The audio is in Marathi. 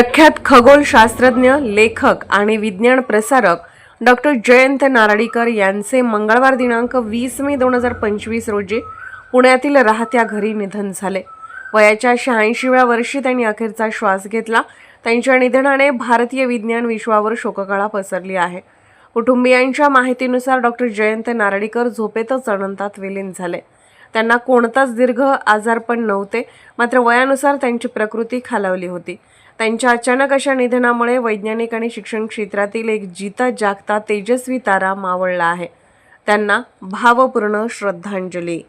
प्रख्यात खगोलशास्त्रज्ञ लेखक आणि विज्ञान प्रसारक डॉक्टर जयंत नारळीकर यांचे मंगळवार दिनांक वीस मे दोन हजार पंचवीस रोजी पुण्यातील राहत्या घरी निधन झाले. वयाच्या शहाऐंशीव्या वर्षी त्यांनी अखेरचा श्वास घेतला. त्यांच्या निधनाने भारतीय विज्ञान विश्वावर शोककळा पसरली आहे. कुटुंबियांच्या माहितीनुसार डॉक्टर जयंत नारळीकर झोपेतच अनंतात विलीन झाले. त्यांना कोणताच दीर्घ आजारपण नव्हते. मात्र वयानुसार त्यांची प्रकृती खालावली होती. त्यांच्या अचानक अशा निधनामुळे वैज्ञानिक आणि शिक्षण क्षेत्रातील एक जिता जागता तेजस्वी तारा मावळला आहे. त्यांना भावपूर्ण श्रद्धांजली.